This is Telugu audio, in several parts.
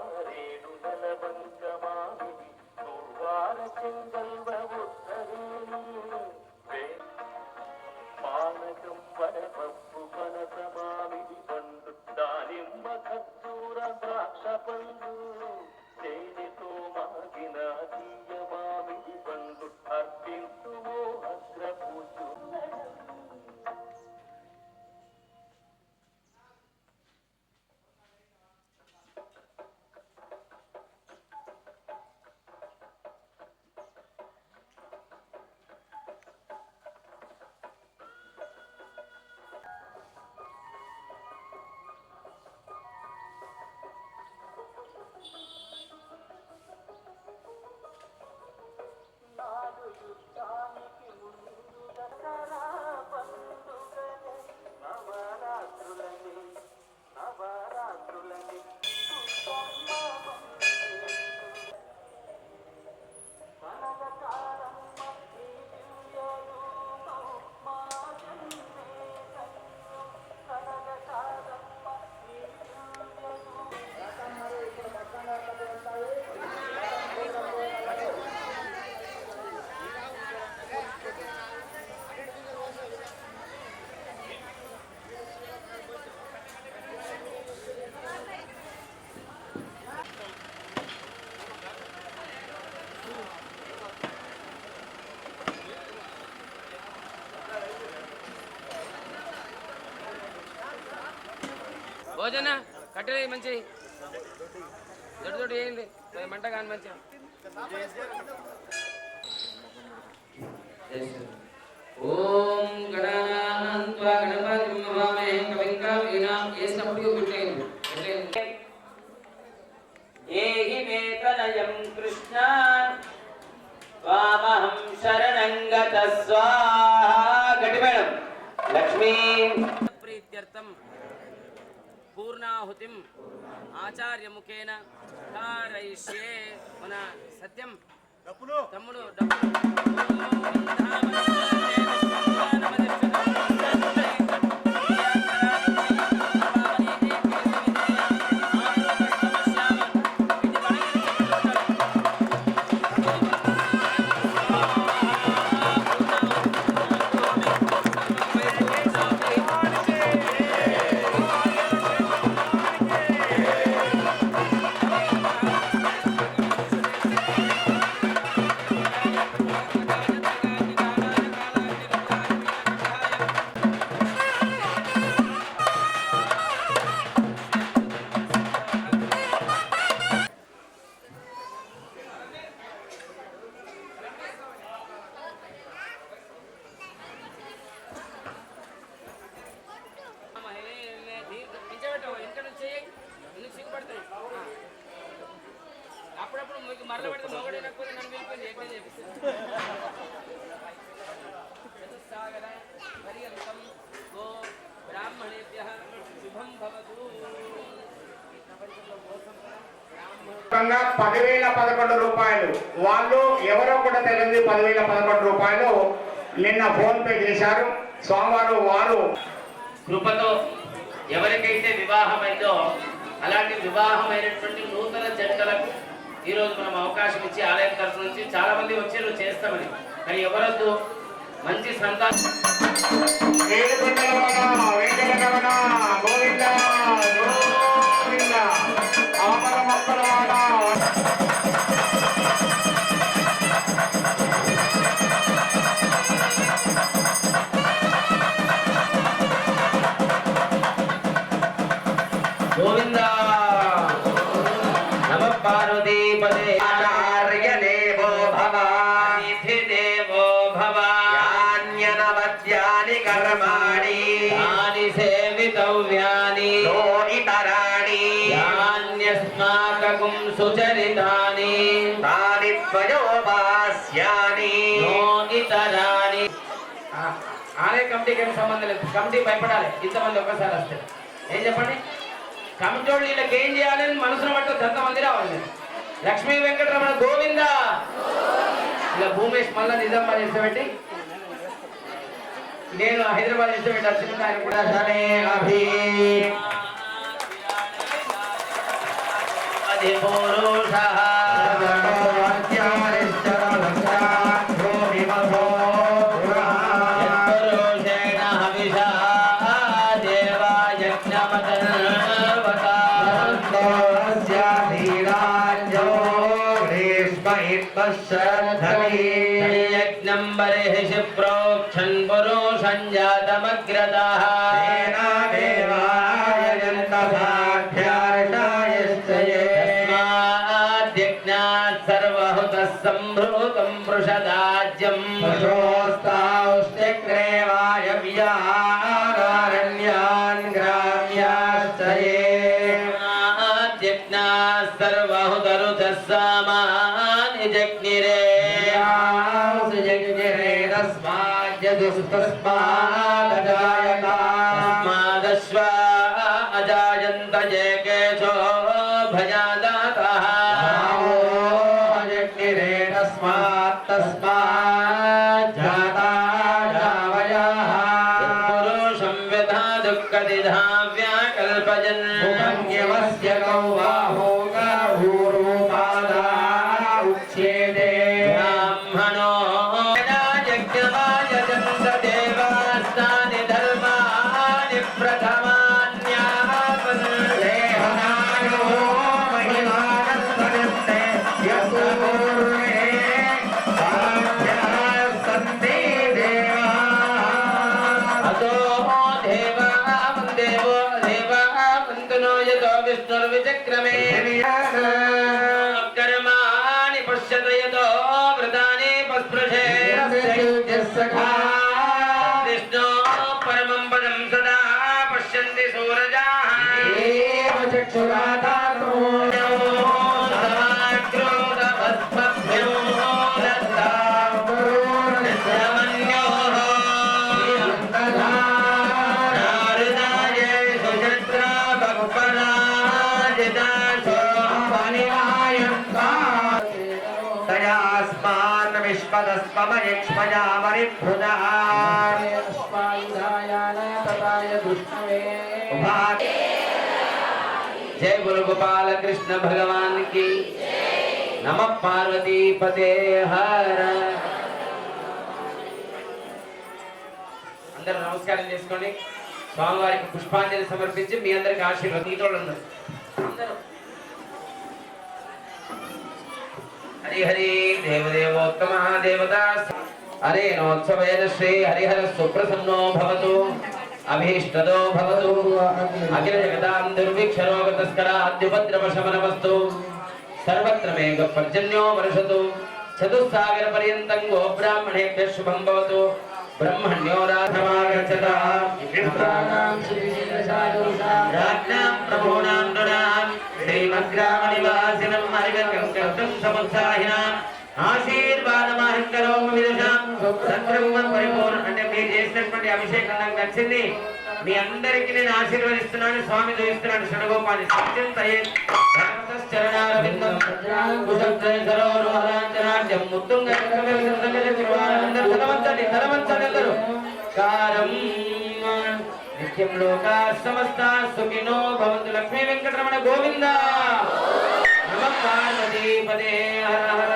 మారేడు నెలవంక మామిడి దుర్వార చెంగల్వ ఉత్తరేణి పానకం వడపప్పు పనస మామిడి పండు దానిమ్మ ఖర్జూర ద్రాక్ష పండు. భోజన కట్టెలు మంచి దొడ్డు దొడ్డు వేయండి మంట కాని మంచిగా. ఓం గణాన్వా గణపతి మహామే కవింకా వీణాం పెట్టేయండి పెట్టేయండి ఏహి వేతనయం కృష్ణ. వామహం శరణం గత స్వాహా. గట్టి మేడం. లక్ష్మీ. ప్రీత్యర్థం. పూర్ణాహుతిం ఆచార్యముఖేన ధారయిష్యే మన సత్యం తమ్ముడు డబ్బులు పదివేల పదకొండు రూపాయలు. వాళ్ళు ఎవరో కూడా తెలియదు పదివేల పదకొండు రూపాయలు. నిన్న ఫోన్ పే చేశారు. స్వామివారు వారు కృపతో ఎవరికైతే వివాహమైందో అలాంటి వివాహమైనటువంటి నూతన జంటలకు ఈ రోజు మనం అవకాశం ఇచ్చి ఆలయం తరఫు నుంచి చాలా మంది వచ్చారు చేస్తామని. కానీ ఎవరొద్దు? మంచి సంతానం ఏడుకొండలవాడ, వెంకటరమణ, గోవింద సేవితవ్యాని లోహితరాణి యాన్యస్మాకం సుచరితాని తాని త్వయోపాస్యాని ఇతరాని ఆలయ కమిటీకి ఏం సంబంధం లేదు. కమిటీ భయపడాలి. ఇంతమంది ఒక్కసారి వస్తే. ఏం చెప్పండి? కమిటీ వాళ్ళు వీళ్ళకి ఏం చేయాలని మనసును పట్టు ఎంతమంది రావాలి లక్ష్మీ వెంకటరమణ గోవింద? ఇలా భూమేష్ మళ్ళా నిజామాబాద్ ఇష్టపెట్టి నేను హైదరాబాద్ నుంచి దర్శనం ఆయన కూడా సరే అభి ఆదిపురుషः యత్పురుషేణ సంభృతం వ్యథా దుఃఖదిధా వ్యాకల్పజన్ విష్ణుర్విచక్రమే కర్మాణి పశ్యత యతో వృతాని పస్పృశే. విష్ణు పరమం పదం సదా పశ్యంతి సూరజాః. సమాక్రోధభస్మభ్యో తయాస్మాన్ విశ్వదస్మయక్ష్మయామరిభృదా జయ గురు గోపాల కృష్ణ భగవాన్కి నమ పార్వతీ హర. అందరూ నమస్కారం చేసుకోండి. స్వామివారికి పుష్పాంజలి సమర్పించి మీ అందరికి ఆశీర్వాదం. నీతోళ్ళు అందరూ. హరిహరి హరి హరి దేవదేవోత్తమ దేవత హరే నోత్సవేన శ్రీ హరిహర సుప్రసన్నో భవతు. అభీష్టదో భవతు. అఖిల జగదాం దుర్భిక్షరోగ తస్కర అద్యుపద్రవ శమనమస్తు సర్వత్ర మేఘ పర్జన్యో వర్షతు. చతుస్సాగర పర్యంతం గోబ్రాహ్మణేభ్య శుభం భవతు. బ్రహ్మణ్యో రాధమాగచ్చత రాజ్ఞాం ప్రభూణాం నృణాం శ్రీమద్గ్రామనివాసినం హరిగం కర్తం సముత్సాహినాం ఆశీర్వాదమాహం కరోమి విదుషాం సంక్రమం పరిపూర్ణ అంటే మీరు చేసినటువంటి అభిషేకం నాకు నచ్చింది. మీ అందరికీ నేను ఆశీర్వదిస్తున్నాను స్వామి చూపిస్తున్నాడు షణగోపాలి సత్యం తయే సమస్త సుఖినో భవంతు లక్ష్మీ వెంకటరమణ గోవింద. నమ పార్వతీ పదే హర హర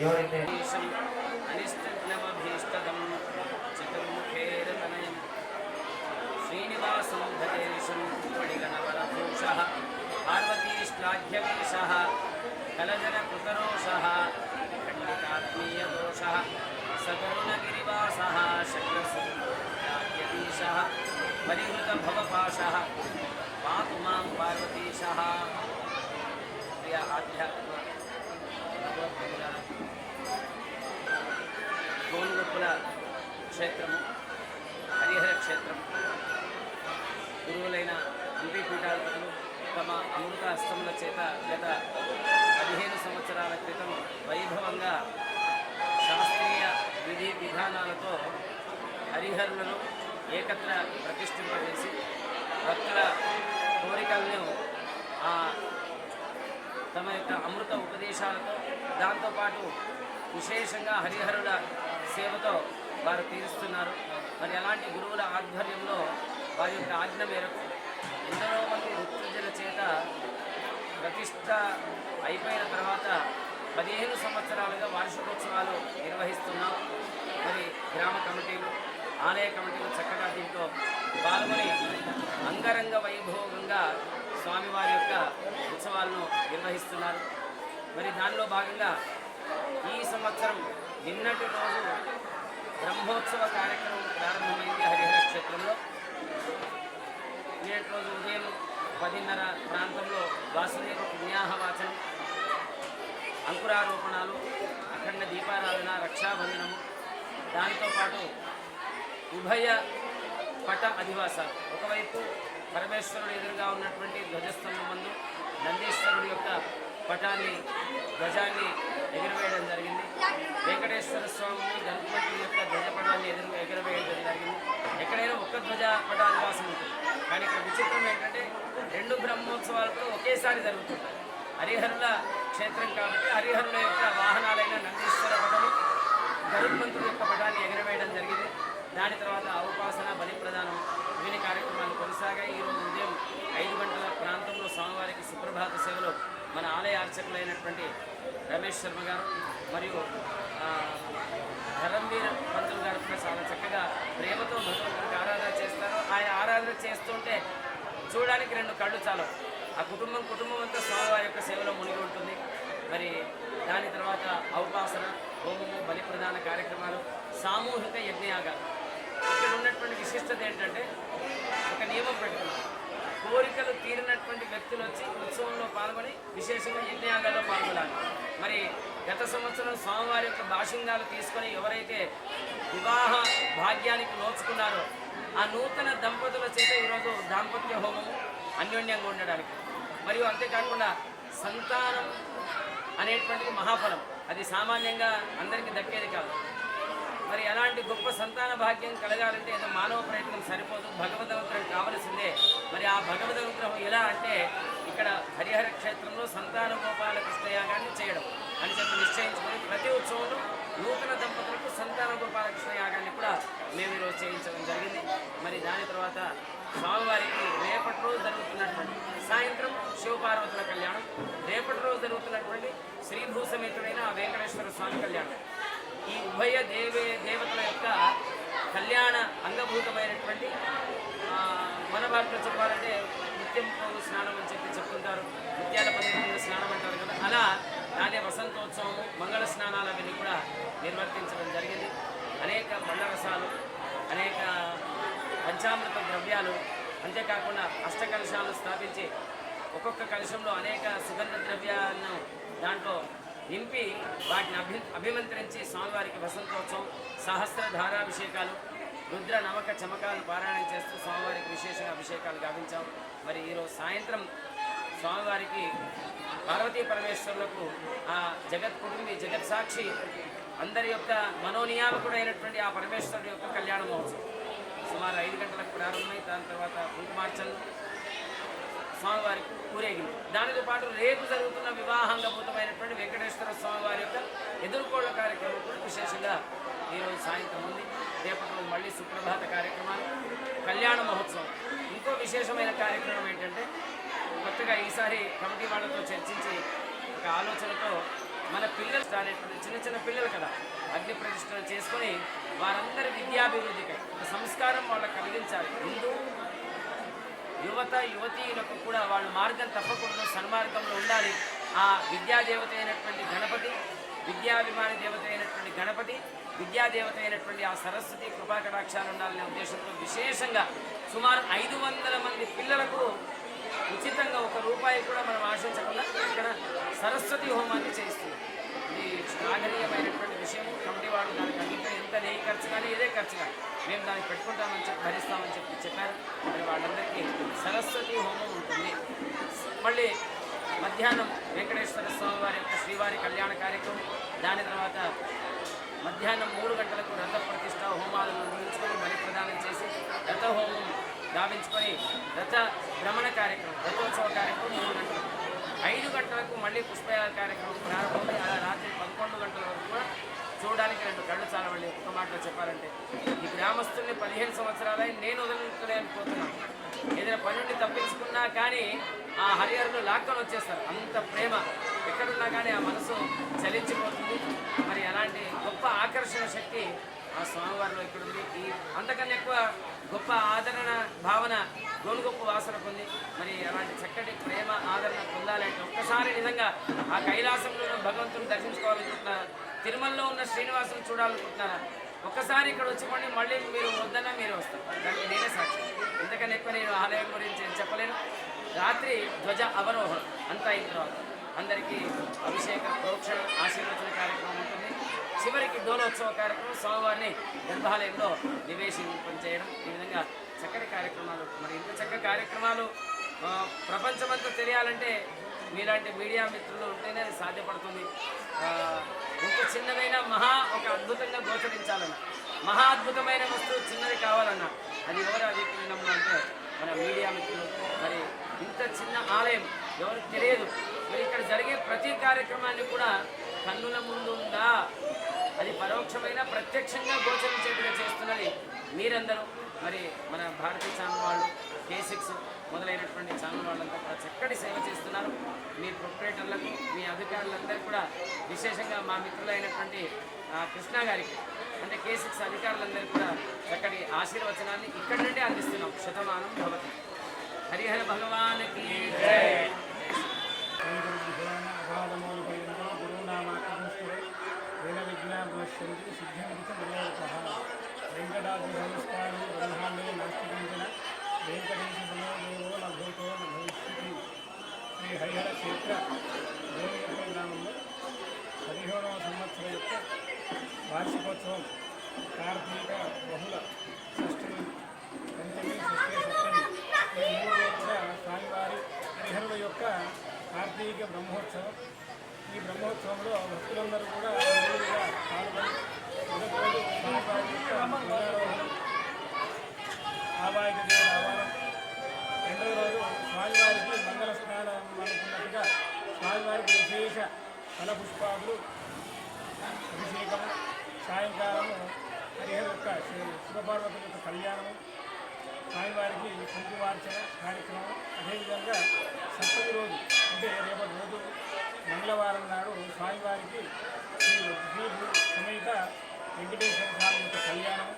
ఎవరైతే కలజనకృతరోషः ఖండితాత్మీయదోషः సకరుణగిరివాసः శక్రసురాజ్యదీశः పరిహృతభవపాశः పాతు మాం పార్వతీశः ప్రియ ఆధ్యాత్మ భగవద్బంధువులారా, గోనుగొప్పుల క్షేత్రము హరిహర క్షేత్రం గురువులైన ఎంపీ పీఠాధిపతులు తమ అమృత హస్తముల చేత గత పదిహేను సంవత్సరాల క్రితం వైభవంగా శాస్త్రీయ విధి విధానాలతో హరిహరులను ఏకత్ర ప్రతిష్ఠింపజేసి భక్తుల కోరికలను ఆ తమ యొక్క అమృత ఉపదేశాలతో దాంతోపాటు విశేషంగా హరిహరుల సేవతో వారు తీరుస్తున్నారు. మరి అలాంటి గురువుల ఆధ్వర్యంలో వారి యొక్క ఆజ్ఞ మేరకు ఎందరో ప్రతిష్ట అయిపోయిన తర్వాత పదిహేను సంవత్సరాలుగా వార్షికోత్సవాలు నిర్వహిస్తున్నాం. మరి గ్రామ కమిటీలు ఆలయ కమిటీలు చక్కగా దీంట్లో పాల్గొని అంగరంగ వైభోగంగా స్వామివారి యొక్క ఉత్సవాలను నిర్వహిస్తున్నారు. మరి దానిలో భాగంగా ఈ సంవత్సరం నిన్నటి రోజు బ్రహ్మోత్సవ కార్యక్రమం ప్రారంభమైంది హరిహర క్షేత్రంలో. నిన్నటి రోజు ఉదయం పదిన్నర ప్రాంతంలో వాసుదేవ పుణ్యాహవాచనం అంకురారోపణాలు అఖండ దీపారాధన రక్షాబంధనము దాంతోపాటు ఉభయ పట అధివాసాలు. ఒకవైపు పరమేశ్వరుడు ఎదురుగా ఉన్నటువంటి ధ్వజస్తంభం మందు పటాన్ని ధ్వజాన్ని ఎగురవేయడం జరిగింది. వెంకటేశ్వర స్వామి గణపతి యొక్క ధ్వజ పటాన్ని ఎదురు ఎగురవేయడం జరిగింది. ఎక్కడైనా ఒక్క ధ్వజ పటాన్ని అధివాసం ఉంటుంది. కానీ ఇక్కడ విచిత్రం ఏంటంటే రెండు బ్రహ్మోత్సవాలకు ఒకేసారి జరుగుతుంటాయి. హరిహరుల క్షేత్రం కాబట్టి హరిహరుల యొక్క వాహనాలైన నందీశ్వర పటము గరుత్మంతుడి యొక్క పటాన్ని ఎగరవేయడం జరిగింది. దాని తర్వాత అవపాసన బలి ప్రదానం విని కార్యక్రమాలు కొనసాగాయి. ఈరోజు ఉదయం ఐదు గంటల ప్రాంతంలో స్వామివారికి సుప్రభాత సేవలో మన ఆలయ అర్చకులైనటువంటి రమేష్ శర్మ గారు మరియు ధరంవీర పంతులు గారు కూడా చాలా చక్కగా ప్రేమతో భగవంతుడికి ఆరాధన చేస్తారు. ఆయన ఆరాధన చేస్తుంటే చూడడానికి రెండు కళ్ళు చాలు. ఆ కుటుంబం కుటుంబం అంతా స్వామివారి యొక్క సేవలో మునిగి ఉంటుంది. మరి దాని తర్వాత అవకాశన హోమము బలి ప్రధాన కార్యక్రమాలు సామూహిక యజ్ఞయాగాలు. ఇక్కడ ఉన్నటువంటి విశిష్టత ఏంటంటే ఒక నియమం పెట్టుకున్నాం కోరికలు తీరినటువంటి వ్యక్తులు వచ్చి ఉత్సవంలో పాల్గొని విశేషంగా యజ్ఞయాగాల్లో పాల్గొనాలి. మరి గత సంవత్సరం స్వామివారి యొక్క భాషింగాలు తీసుకొని ఎవరైతే వివాహ భాగ్యానికి నోచుకున్నారో ఆ నూతన దంపతుల చేత ఈరోజు దాంపత్య హోమము అన్యోన్యంగా ఉండడానికి. మరియు అంతేకాకుండా సంతానం అనేటువంటిది మహాఫలం. అది సామాన్యంగా అందరికీ దక్కేది కాదు. మరి అలాంటి గొప్ప సంతాన భాగ్యం కలగాలంటే ఏదో మానవ ప్రయత్నం సరిపోదు భగవద్ అనుగ్రహం కావలసిందే. మరి ఆ భగవద్ అనుగ్రహం ఎలా అంటే ఇక్కడ హరిహర క్షేత్రంలో సంతాన గోపాల కృష్ణయాగాన్ని చేయడం. అని చెప్పి నిశ్చయించుకొని ప్రతి ఉత్సవంలో నూతన దంపతులకు సంతాన గోపాల కృష్ణయాగాన్ని కూడా మేము ఈరోజు చేయించడం జరిగింది. మరి దాని తర్వాత స్వామివారికి రేపటి రోజు జరుగుతున్నటువంటి సాయంత్రం శివపార్వతుల కళ్యాణం రేపటి రోజు జరుగుతున్నటువంటి శ్రీభూసమేతుడైన వెంకటేశ్వర స్వామి కళ్యాణం. ఈ ఉభయ దేవే దేవతల యొక్క కళ్యాణ అంగభూతమైనటువంటి మన భారతలో చెప్పాలంటే నిత్యం పోగు స్నానం అని చెప్పి చెప్తుంటారు. నిత్యాల పద్ధతిలో స్నానం అంటారు కదా. అలా దాని వసంతోత్సవము మంగళ స్నానాలు అవన్నీ కూడా నిర్వర్తించడం జరిగింది. అనేక పళ్ళ రసాలు అనేక పంచామృత ద్రవ్యాలు అంతేకాకుండా అష్టకలశాలు స్థాపించి ఒక్కొక్క కలశంలో అనేక సుగంధ ద్రవ్యాలను దాంట్లో నింపి వాటిని అభి అభిమంత్రించి స్వామివారికి వసంతోత్సవం సహస్ర ధారాభిషేకాలు రుద్ర నమక చమకాలు పారాయణం చేస్తూ స్వామివారికి విశేషంగా అభిషేకాలు గావించాం. మరి ఈరోజు సాయంత్రం స్వామివారికి పార్వతీ పరమేశ్వరులకు ఆ జగత్ కుటుంబి జగత్ సాక్షి అందరి యొక్క మనోనియామకుడైనటువంటి ఆ పరమేశ్వరుడు యొక్క కళ్యాణ మహోత్సవం సుమారు ఐదు గంటలకు ప్రారంభమై దాని తర్వాత కుంకుమార్చనలు స్వామివారికి ఊరేగింది దానితో పాటు రేపు జరుగుతున్న వివాహాంగభూతమైనటువంటి వెంకటేశ్వర స్వామివారి యొక్క ఎదుర్కోళ్ళ కార్యక్రమం కూడా విశేషంగా ఈరోజు సాయంత్రం ఉంది. రేపటి మళ్ళీ సుప్రభాత కార్యక్రమాలు కళ్యాణ మహోత్సవం. ఇంకో విశేషమైన కార్యక్రమం ఏంటంటే కొత్తగా ఈసారి కమిటీ వాళ్ళతో చర్చించి ఒక ఆలోచనతో మన పిల్లలు అనేటువంటి చిన్న చిన్న పిల్లలు కదా అగ్ని ప్రతిష్టలు చేసుకొని వారందరి విద్యాభివృద్ధికై సంస్కారం వాళ్ళకి కలిగించాలి. హిందూ యువత యువతీయులకు కూడా వాళ్ళు మార్గం తప్పకుండా సన్మార్గంలో ఉండాలి. ఆ విద్యాదేవత అయినటువంటి గణపతి విద్యాభిమాని దేవత అయినటువంటి గణపతి విద్యాదేవత అయినటువంటి ఆ సరస్వతి కృపాకటాక్షాలు ఉండాలనే ఉద్దేశంతో విశేషంగా సుమారు ఐదు వందల మంది పిల్లలకు ఉచితంగా ఒక రూపాయి కూడా మనం ఆశించకుండా ఇక్కడ సరస్వతి హోమాన్ని చేస్తుంది ఆగనీయమైనటువంటి విషయం. కమిటీ వాడు దానికి అంగీకరి ఎంత నెయ్యి ఖర్చు కానీ ఇదే ఖర్చు కానీ మేము దానికి పెట్టుకుంటామని చెప్పి భరిస్తామని చెప్పి చెప్పారు. మరి వాళ్ళందరికీ సరస్వతి హోమం ఉంటుంది. మళ్ళీ మధ్యాహ్నం వెంకటేశ్వర స్వామి వారి యొక్క శ్రీవారి కళ్యాణ కార్యక్రమం. దాని తర్వాత మధ్యాహ్నం మూడు గంటలకు రథ ప్రతిష్ట హోమాలను నిర్మించుకొని బలి ప్రదానం చేసి రథ హోమం గావించుకొని రథ భ్రమణ కార్యక్రమం రథోత్సవ కార్యక్రమం మూడు గంటలకు. ఐదు గంటలకు మళ్ళీ పుష్పయాల కార్యక్రమం ప్రారంభమై అలా రాత్రి పదకొండు గంటల వరకు కూడా చూడడానికి రెండు కళ్ళు చాలవండి ఒక్క మాటలో చెప్పాలంటే ఈ గ్రామస్తుల్ని పదిహేను సంవత్సరాలై నేను వదలలేకపోతున్నాను ఏదైనా పని నుండి తప్పించుకున్నా కానీ ఆ హరిహరులు లాక్కొని వచ్చేస్తారు. అంత ప్రేమ. ఎక్కడున్నా కానీ ఆ మనసు చలించిపోతుంది. మరి అలాంటి గొప్ప ఆకర్షణ శక్తి ఆ స్వామివారిలో ఇక్కడ ఉంది ఈ అంతకన్నా ఎక్కువ గొప్ప ఆదరణ భావన గోనుగొప్ప వాసన పొంది మరి అలాంటి చక్కటి ప్రేమ ఆదరణ పొందాలంటే ఒక్కసారి నిజంగా ఆ కైలాసంలో భగవంతుని దర్శించుకోవాలనుకుంటున్నారా తిరుమలలో ఉన్న శ్రీనివాసుని చూడాలనుకుంటున్నారా? ఒక్కసారి ఇక్కడ వచ్చిపోండి మళ్ళీ మీరు వద్దన్నా మీరు వస్తారు. దానికి నేనే సాక్షి. ఎందుకని ఎక్కువ నేను ఆలయం గురించి చెప్పలేను. రాత్రి ధ్వజ అవరోహణం అంతా అయిన తర్వాత అందరికీ అభిషేక ప్రోక్షణ ఆశీర్వచన కార్యక్రమం ఉంటుంది. చివరికి డోలోత్సవ కార్యక్రమం స్వామివారిని గర్భాలయంలో నివేశింపం చేయడం. ఈ విధంగా చక్కటి కార్యక్రమాలు. మరి ఇంత చక్కటి కార్యక్రమాలు ప్రపంచమంతా తెలియాలంటే మీలాంటి మీడియా మిత్రులు ఉంటేనే అది సాధ్యపడుతుంది. ఇంత చిన్నదైన మహా ఒక అద్భుతంగా గోచరించాలన్న మహా అద్భుతమైన వస్తువు చిన్నది కావాలన్న అది ఎవరు అభిప్రాయం అంటే మన మీడియా మిత్రులు. మరి ఇంత చిన్న ఆలయం ఎవరికి తెలియదు. మరి ఇక్కడ జరిగే ప్రతి కార్యక్రమాన్ని కూడా కన్నుల ముందు ఉందా? అది పరోక్షమైన ప్రత్యక్షంగా గోచరించేట్టుగా చేస్తున్నది మీరందరూ. మరి మన భారతీయ ఛానల్ వాళ్ళు కే సిక్స్ మొదలైనటువంటి ఛానల్ వాళ్ళంతా కూడా చక్కటి సేవ చేస్తున్నారు. మీ ప్రొపరేటర్లకు మీ అధికారులందరూ కూడా విశేషంగా మా మిత్రులైనటువంటి కృష్ణా కృష్ణ గారికి అంటే కే సిక్స్ కూడా చక్కటి ఆశీర్వచనాన్ని ఇక్కడి నుండి అందిస్తున్నాం. శతమానం భవతి. హరిహర భగవానికి జై వేద విజ్ఞాపశ్యంతి సిద్ధ్యంతి వినాయక వెంకటాద్రి సంస్కారం బ్రహ్మాండే నాస్తి కించన వెంకటేశ సమయదేవో లభూతో న భవిష్యతి శ్రీ హరిహర క్షేత్ర దేవగపల్లి గ్రామంలో పదిహేడవ సంవత్సరం యొక్క వార్షికోత్సవం కార్తీక బహుళ షష్ఠి పంచమి షష్ఠి సప్తమి ఈ మూడు రోజుల స్వామివారి హరిహరుల యొక్క కార్తీక బ్రహ్మోత్సవం ఈ బ్రహ్మోత్సవంలో భక్తులందరూ కూడా విరివిగా పాల్గొని మొదటి రోజు స్వామివారి యొక్క ధ్వజారోహణం, వినాయక దేవుడు రెండవ రోజు స్వామివారికి మంగళ స్నానం అనుకున్నట్టుగా స్వామివారికి విశేష ఫల పుష్పాలు అభిషేకము సాయంకాలము హరిహర యొక్క శి- శివపార్వతుల యొక్క కళ్యాణము స్వామివారికి కుంకుమార్చన కార్యక్రమం అదేవిధంగా సప్తమి రోజు అంటే రేపటి రోజు మంగళవారం నాడు స్వామివారికి శ్రీ సమేత వెంకటేశ్వర స్వామి యొక్క కళ్యాణం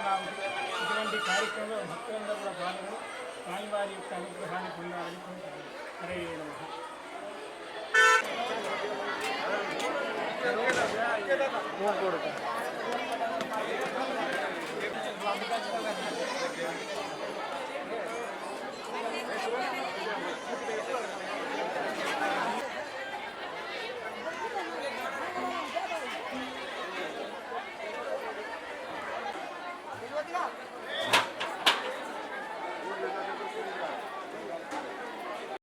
కాకుండా ఇటువంటి కార్యక్రమంలో భక్తులందరూ కూడా పాల్గొని స్వామివారి యొక్క అనుగ్రహాన్ని పొందాలని హరే Thank.